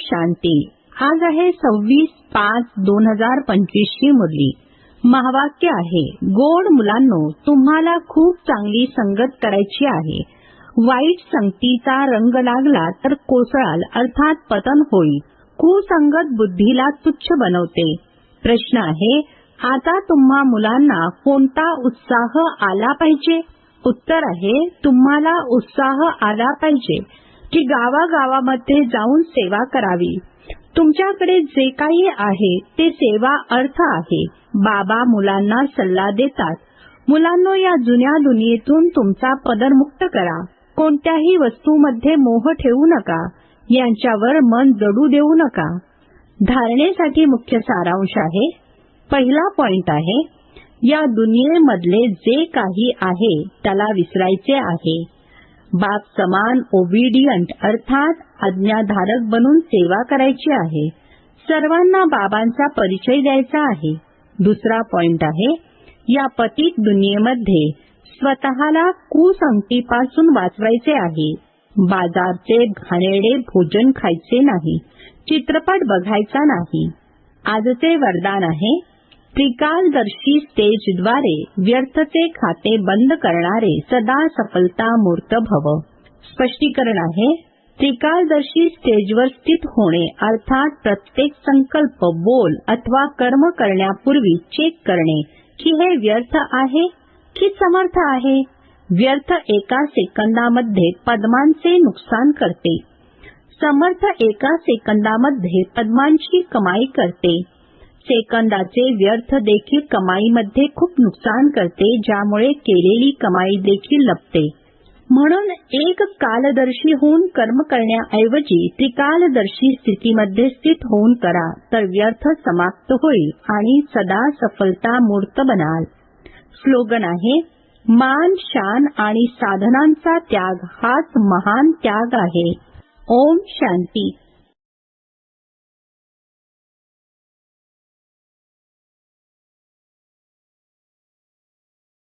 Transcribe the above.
शांती. आज आहे सव्वीस पाच दोन हजार पंचवीस ची मुरली. महावाक्य आहे गोड मुलांनो तुम्हाला खूप चांगली संगत करायची आहे. वाईट संगतीचा रंग लागला तर कोसळाल अर्थात पतन होईल. कुसंगत बुद्धीला तुच्छ बनवते. प्रश्न आहे आता तुम्हा मुलांना कोणता उत्साह आला पाहिजे? उत्तर आहे तुम्हाला उत्साह आला पाहिजे. की गावागावामध्ये जाऊन सेवा करावी. तुमच्याकडे जे काही आहे ते सेवा अर्थ आहे. बाबा मुलांना सल्ला देतात. मुलांनो या जुन्या दुनियेतून तुमचा पदरमुक्त करा. कोणत्याही वस्तूमध्ये मोह ठेवू नका. यांच्यावर मन जडू देऊ नका. धारणेसाठी मुख्य सारांश आहे. पहिला पॉइंट आहे या दुनियेमधले जे काही आहे त्याला विसरायचे आहे. बाप समान ओबिडियंट अर्थात आज्ञाधारक बनून सेवा करायची आहे. सर्वांना बाबांचा परिचय द्यायचा आहे. दुसरा पॉइंट आहे या पतित दुनियेमध्ये स्वतःला कुसंगतीपासून वाचवायचे आहे. बाजारचे घाणेडे भोजन खायचे नाही. चित्रपट बघायचा नाही. आजचे वरदान आहे त्रिकालदर्शी स्टेजद्वारे व्यर्थचे खाते बंद करणारे सदा सफलता मूर्त भव. स्पष्टीकरण आहे, त्रिकालदर्शी स्टेजवर स्थित होणे अर्थात प्रत्येक संकल्प, बोल अथवा कर्म करण्यापूर्वी चेक करणे, की हे व्यर्थ आहे, की समर्थ आहे. व्यर्थ एका सेकंदामध्ये पद्मांचे नुकसान करते. समर्थ एका सेकंदामध्ये पद्मांची कमाई करते. सेकंदाचे व्यर्थ देखील कमाईमध्ये खूप नुकसान करते ज्यामुळे केलेली कमाई देखील लपते. म्हणून एक कालदर्शी होऊन कर्म करण्याऐवजी त्रिकालदर्शी स्थितीमध्ये स्थित होऊन करा तर व्यर्थ समाप्त होईल आणि सदा सफलता मूर्त बनाल. स्लोगन आहे मान शान आणि साधनांचा त्याग हाच महान त्याग आहे. ओम शांती.